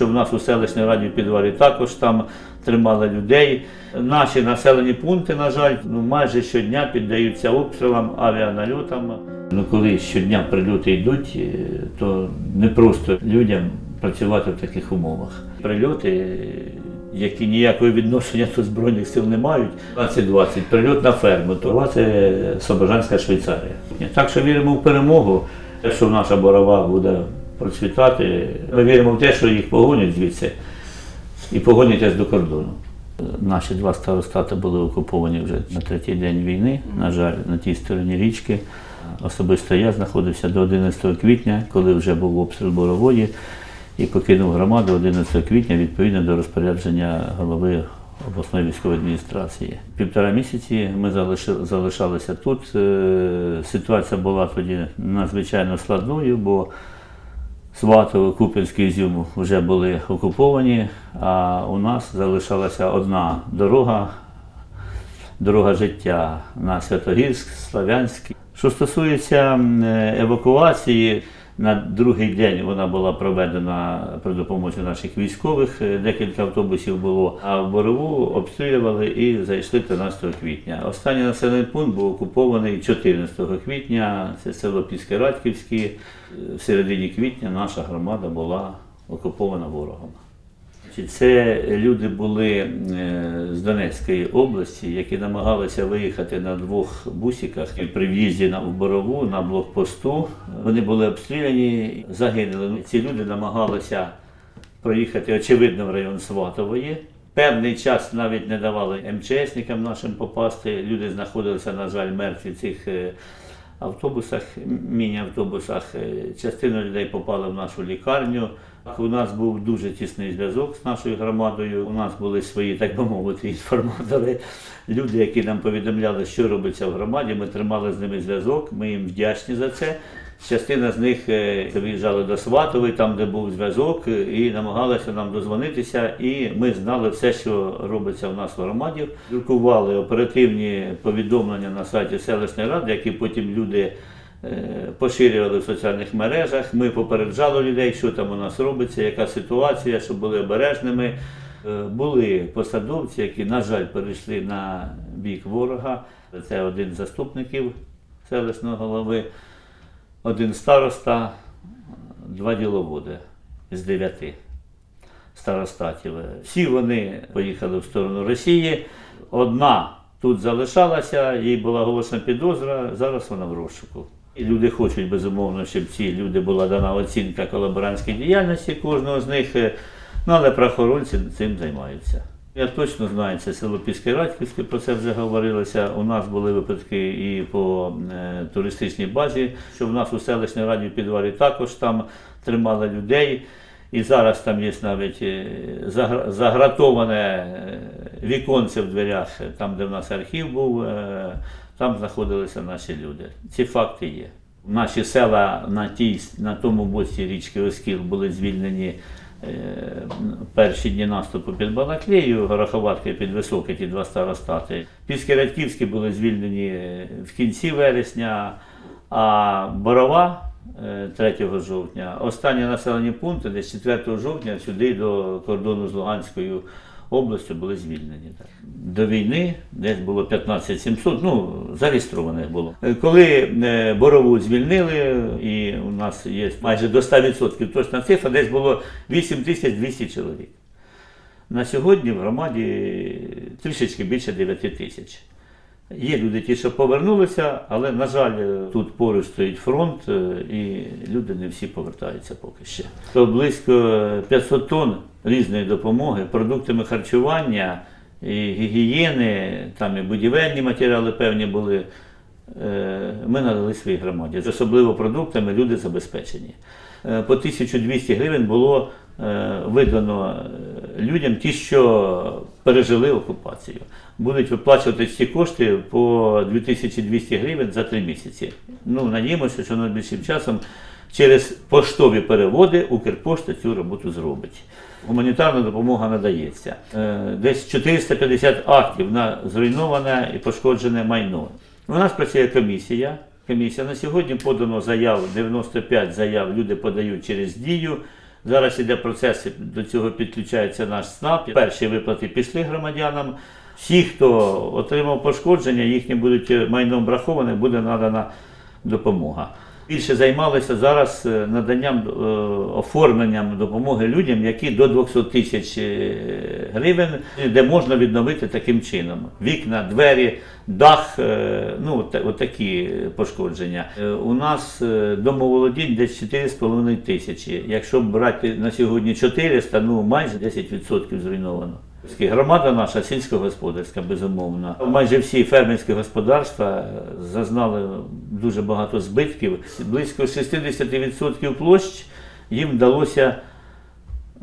Що в нас у селищній раді в підвалі також там тримали людей. Наші населені пункти, на жаль, ну, майже щодня піддаються обстрілам, авіанальотам. Ну, коли щодня прильоти йдуть, е, то не просто людям працювати в таких умовах. Прильоти, які ніякого відношення до Збройних сил не мають, 2020, прильот на ферму, то це Слобожанська Швейцарія. Так що віримо в перемогу, що наша борова буде процвітати. Ми віримо в те, що їх погонять звідси і погонять аж до кордону. Наші два старостати були окуповані вже на третій день війни, на жаль, на тій стороні річки. Особисто я знаходився до 11 квітня, коли вже був обстріл Борової, і покинув громаду 11 квітня відповідно до розпорядження голови обласної військової адміністрації. Півтора місяці ми залишалися тут. Е, Ситуація була тоді надзвичайно складною, бо Сватово, Купінський Ізюм вже були окуповані, а у нас залишалася одна дорога, дорога життя на Святогірськ, Славянськ. Що стосується евакуації, на другий день вона була проведена при допомозі наших військових. е, Декілька автобусів було. А в Борову обстрілювали і зайшли 13 квітня. Останній населений пункт був окупований 14 квітня. Це село Піське-Радьківське. Е, В середині квітня наша громада була окупована ворогом. Це люди були е, з Донецької області, які намагалися виїхати на двох бусиках і при в'їзді на Борову на блокпосту. Вони були обстріляні, загинули. Ці люди намагалися проїхати, очевидно, в район Сватової. Певний час навіть не давали МЧСникам нашим попасти. Люди знаходилися, на жаль, мертві цих е, автобусах, міні-автобусах. Е, Частина людей попала в нашу лікарню. У нас був дуже тісний зв'язок з нашою громадою. У нас були свої, так би мовити, інформатори, люди, які нам повідомляли, що робиться в громаді. Ми тримали з ними зв'язок. Ми їм вдячні за це. Частина з них е, виїжджали до Сватової, там, де був зв'язок, е, і намагалися нам дозвонитися. І ми знали все, що робиться в нас в громаді. Друкували оперативні повідомлення на сайті селищної ради, які потім люди е, поширювали в соціальних мережах. Ми попереджали людей, що там у нас робиться, яка ситуація, щоб були обережними. Е, Були посадовці, які, на жаль, перейшли на бік ворога. Це один з заступників селищного голови, один староста, два діловоди з дев'яти старостатів. Всі вони поїхали в сторону Росії. Одна тут залишалася, їй була оголошена підозра, зараз вона в розшуку. І люди хочуть, безумовно, щоб ці люди була дана оцінка колаборантській діяльності кожного з них, е, ну але правоохоронці цим займаються. Я точно знаю, це село Піське Радьківське, про це вже говорилося. У нас були випадки і по е, туристичній базі, що в нас у селищній раді в також там тримали людей. І зараз там є навіть е, загратоване віконце в дверях, там, де в нас архів був, там знаходилися наші люди. Ці факти є. Наші села на, тій, на тому боці річки Оскіл були звільнені е, перші дні наступу під Балаклею, Гороховатки під Високе, ті два старостати. Піски Радьківські були звільнені е, в кінці вересня, а Борова е, 3 жовтня. Останні населені пункти десь 4 жовтня сюди до кордону з Луганською областю були звільнені. До війни десь було 15 700, ну, зареєстрованих було. Е, Коли е, Борову звільнили, і у нас є майже до 100% точна цифра, десь було 8200 чоловік. На сьогодні в громаді трішечки більше 9 тисяч. Є люди, ті, що повернулися, але, на жаль, тут поруч стоїть фронт, е, і люди не всі повертаються поки ще. То близько 500 тонн різної допомоги, продуктами харчування, і гігієни, там і будівельні матеріали певні були. Е, Ми надали своїй громаді. Особливо продуктами люди забезпечені. Е, По 1200 гривень було е, видано е, людям ті, що пережили окупацію. Будуть виплачувати ці кошти по 2200 гривень за три місяці. Ну, надіємося, що найближчим часом через поштові переводи Укрпошта цю роботу зробить. Гуманітарна допомога надається. Е, Десь 450 актів на зруйноване і пошкоджене майно. У нас працює комісія. Комісія на сьогодні подано заяв, 95 заяв люди подають через дію. Зараз іде процес, до цього підключається наш СНАП. Перші виплати пішли громадянам. Всі, хто отримав пошкодження, їхні будуть майном враховані, буде надана допомога. Більше займалися зараз е, наданням е, оформленням допомоги людям, які до 200 тисяч е, гривень, де можна відновити таким чином. Вікна, двері, дах, ну та- отакі пошкодження. У нас домоволодінь десь 4,5 тисячі. Якщо брати на сьогодні 400, ну майже 10% зруйновано. Громада наша сільськогосподарська, безумовно. Майже всі фермерські господарства е, зазнали дуже багато збитків. Близько 60% площ їм вдалося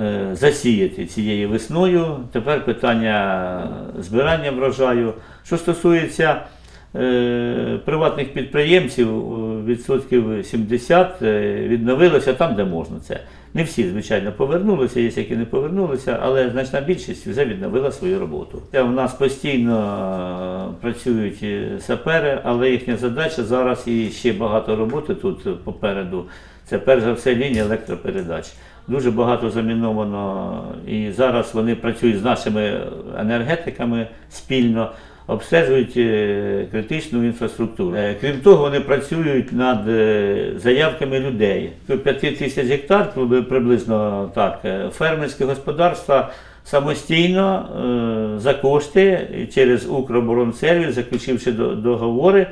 е, засіяти цією весною. Тепер питання збирання врожаю. Що стосується е, приватних підприємців, е, відсотків 70 е, відновилося там, де можна це. Не всі, звичайно, повернулися, є які не повернулися, але значна більшість вже відновила свою роботу. У нас постійно е, працюють е, сапери, але їхня задача зараз і ще багато роботи тут попереду. Це перш за все лінія електропередач. Дуже багато заміновано, і зараз вони працюють з нашими енергетиками спільно, обстежують е, критичну інфраструктуру. Е, Крім того, вони працюють над е, заявками людей. 5 тисяч гектар при- приблизно так, фермерські господарства самостійно за кошти через Укроборонсервіс, заключивши до- договори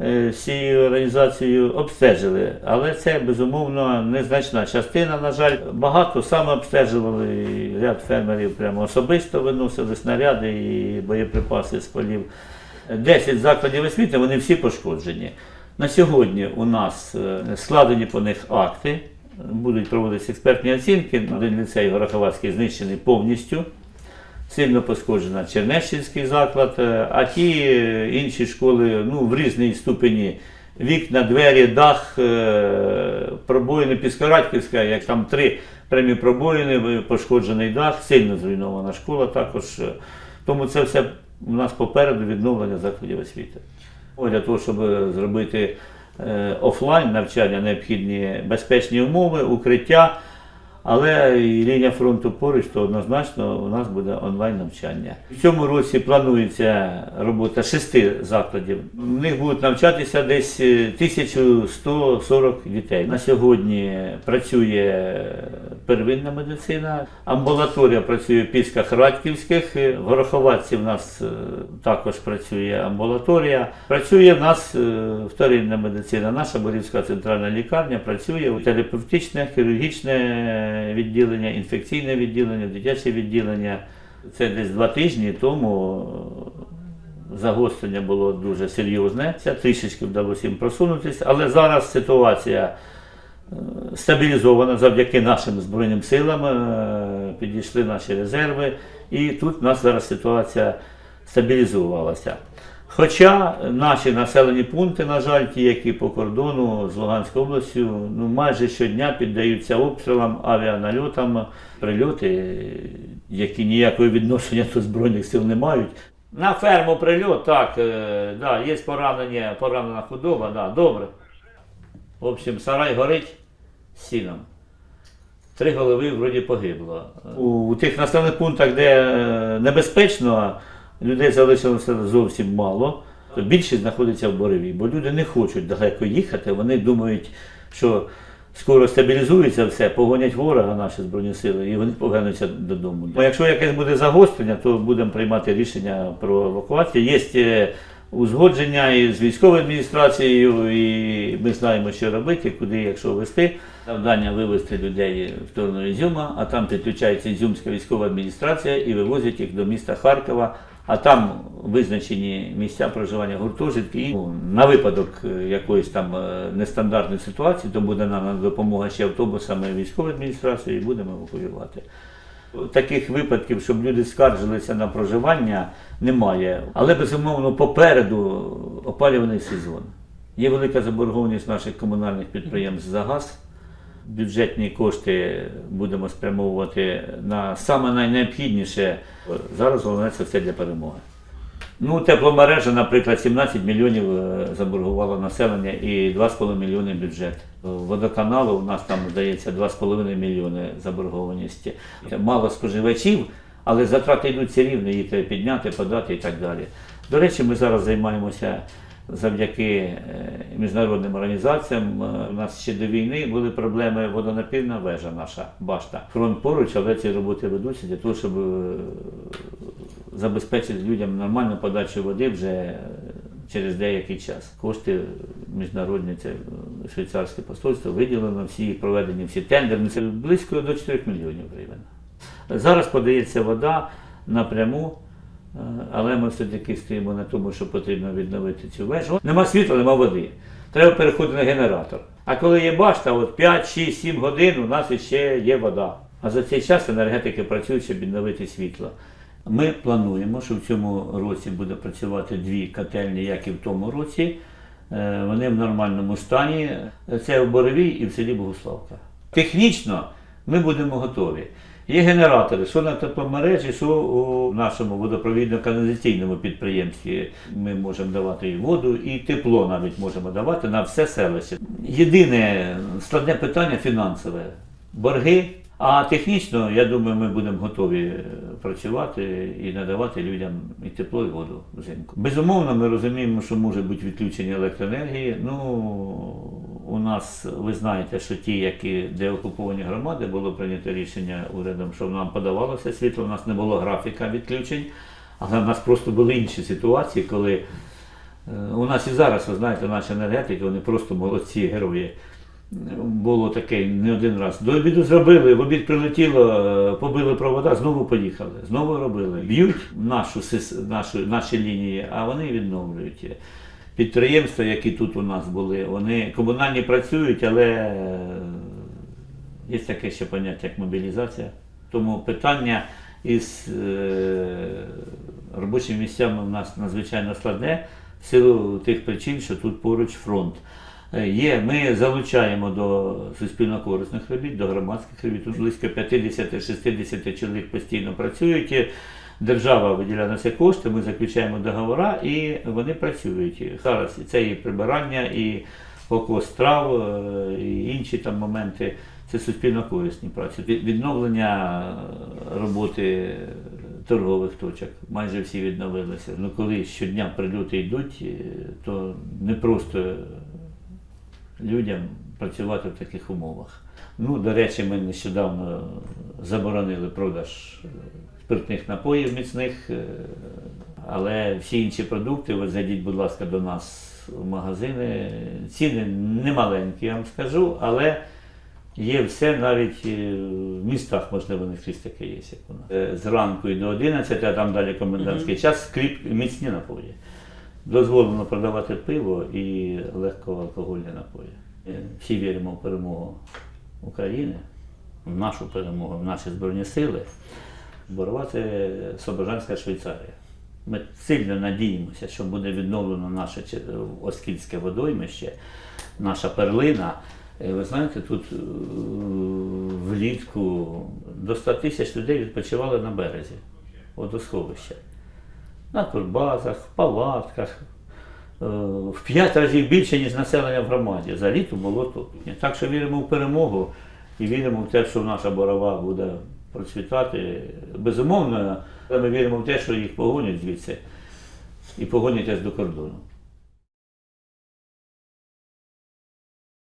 е, з цією організацією обстежили, але це безумовно незначна частина. На жаль, багато саме обстежували ряд фермерів прямо особисто виносили снаряди і боєприпаси з полів. 10 закладів освіти, вони всі пошкоджені. На сьогодні у нас е, складені по них акти, будуть проводитися експертні оцінки. Один ліцей Гороховацький знищений повністю сильно пошкоджена Чернещинський заклад, е, а ті е, інші школи ну, в різній ступені. Вікна, двері, дах, е, пробоїни Піскорадьківська, як там три прямі пробоїни, пошкоджений дах, сильно зруйнована школа також. Тому це все у нас попереду відновлення закладів освіти. Для того, щоб зробити офлайн навчання, необхідні безпечні умови, укриття. Але і лінія фронту поруч, то однозначно у нас буде онлайн навчання. В цьому році планується робота шести закладів. В них будуть навчатися десь е, 1140 дітей. На сьогодні працює первинна медицина, амбулаторія працює в Пісках Радьківських, в Гороховатці в нас е, також працює амбулаторія. Працює в нас е, вторинна медицина. Наша Борівська центральна лікарня працює терапевтичне, хірургічне відділення, інфекційне відділення, дитяче відділення. Це десь два тижні тому е, загострення було дуже серйозне. Це трішечки вдалося їм просунутися, але зараз ситуація е, стабілізована завдяки нашим Збройним силам, е, підійшли наші резерви, і тут у нас зараз ситуація стабілізувалася. Хоча наші населені пункти, на жаль, ті, які по кордону з Луганською областю, ну майже щодня піддаються обстрілам, авіанальотам, прильоти, які ніякого відношення до Збройних сил не мають. На ферму прильот, так, е, да, є поранення, поранена худоба, да, добре. В общем, сарай горить сіном. Три голови вроді погибло. У, у тих населених пунктах, де е, небезпечно, людей залишилося зовсім мало. То більшість знаходиться в Борові, бо люди не хочуть далеко їхати. Вони думають, що скоро стабілізується все, погонять ворога наші збройні сили, і вони повернуться додому. Ну, якщо якесь буде загострення, то будемо приймати рішення про евакуацію. Є е, узгодження і з військовою адміністрацією, і ми знаємо, що робити, куди, якщо вести. Завдання вивезти людей в сторону Ізюма, а там підключається Ізюмська військова адміністрація і вивозять їх до міста Харкова. А там визначені місця проживання гуртожитки. І на випадок е, якоїсь там е, нестандартної ситуації, то буде нам допомога ще автобусами військової адміністрації, і будемо евакуювати. Таких випадків, щоб люди скаржилися на проживання, немає. Але безумовно попереду опалювальний сезон. Є велика заборгованість наших комунальних підприємств за газ. Бюджетні кошти будемо спрямовувати на саме найнеобхідніше. Зараз головне це все для перемоги. Ну, тепломережа, наприклад, 17 мільйонів е, заборгувало населення і 2,5 мільйони бюджет. Водоканалу у нас там, здається, 2,5 мільйони заборгованості. Мало споживачів, але затрати йдуть рівно, їх треба підняти, подати і так далі. До речі, ми зараз займаємося завдяки е, міжнародним організаціям. Е, У нас ще до війни були проблеми водонапірна вежа наша башта. Фронт поруч, але ці роботи ведуться для того, щоб е, забезпечити людям нормальну подачу води вже через деякий час. Кошти міжнародні, це швейцарське посольство виділено, всі проведені, всі тендери. Ну, Це близько до 4 мільйонів гривень. Зараз подається вода напряму, але ми все-таки стоїмо на тому, що потрібно відновити цю вежу. Нема світла, нема води. Треба переходити на генератор. А коли є башта, от 5, 6, 7 годин у нас ще є вода. А за цей час енергетики працюють, щоб відновити світло. Ми плануємо, що в цьому році буде працювати дві котельні, як і в тому році. Е, Вони в нормальному стані. Це в Боровій і в селі Богуславка. Технічно ми будемо готові. Є генератори, що на тепломережі, що у нашому водопровідно-каналізаційному підприємстві. Ми можемо давати і воду, і тепло навіть можемо давати на все селище. Єдине складне питання фінансове борги. А технічно, я думаю, ми будемо готові працювати і надавати людям і тепло, і воду взимку. Безумовно, ми розуміємо, що може бути відключення електроенергії. Ну, у нас, ви знаєте, що ті, які де окуповані громади, було прийнято рішення урядом, що нам подавалося світло, у нас не було графіка відключень, але в нас просто були інші ситуації, коли е, у нас і зараз, ви знаєте, наші енергетики, вони просто молодці герої. Було таке не один раз. До обіду зробили, в обід прилетіло, е, побили провода, знову поїхали, знову робили. Б'ють нашу, нашу, наші лінії, а вони відновлюють. Підприємства, які тут у нас були, вони комунальні працюють, але е, є таке ще поняття, як мобілізація. Тому питання із е, робочими місцями у нас надзвичайно складне в силу тих причин, що тут поруч фронт. Е, Є, ми залучаємо до суспільно-корисних робіт, до громадських робіт. Тут близько 50-60 чоловік постійно працюють. Держава виділяє на це кошти, ми заключаємо договори і вони працюють. Зараз це і прибирання, і покос трав, е, і інші там моменти. Це суспільно-корисні праці. Відновлення е, роботи торгових точок. Майже всі відновилися. Ну, коли щодня прильоти йдуть, е, то не просто людям працювати в таких умовах. Ну, до речі, ми нещодавно заборонили продаж е, спиртних напоїв міцних, е, але всі інші продукти, от зайдіть, будь ласка, до нас в магазини. Ціни не маленькі, я вам скажу, але є все навіть е, в містах, можливо, не скрізь таке є, як у нас. Е, Зранку і до 11, а там далі комендантський час, скріп міцні напої. Дозволено продавати пиво і легкоалкогольні напої. Всі віримо в перемогу України, в нашу перемогу, в наші Збройні Сили. Борова це Собожанська Швейцарія. Ми сильно надіємося, що буде відновлено наше Че- Оскільське водоймище, наша перлина. Е, Ви знаєте, тут е, влітку до 100 тисяч людей відпочивали на березі водосховища на турбазах, в палатках. е, В п'ять разів більше, ніж населення в громаді. За літо було тут. Так що віримо в перемогу і віримо в те, що наша борова буде процвітати. Безумовно, ми віримо в те, що їх погонять звідси і погонять аж до кордону.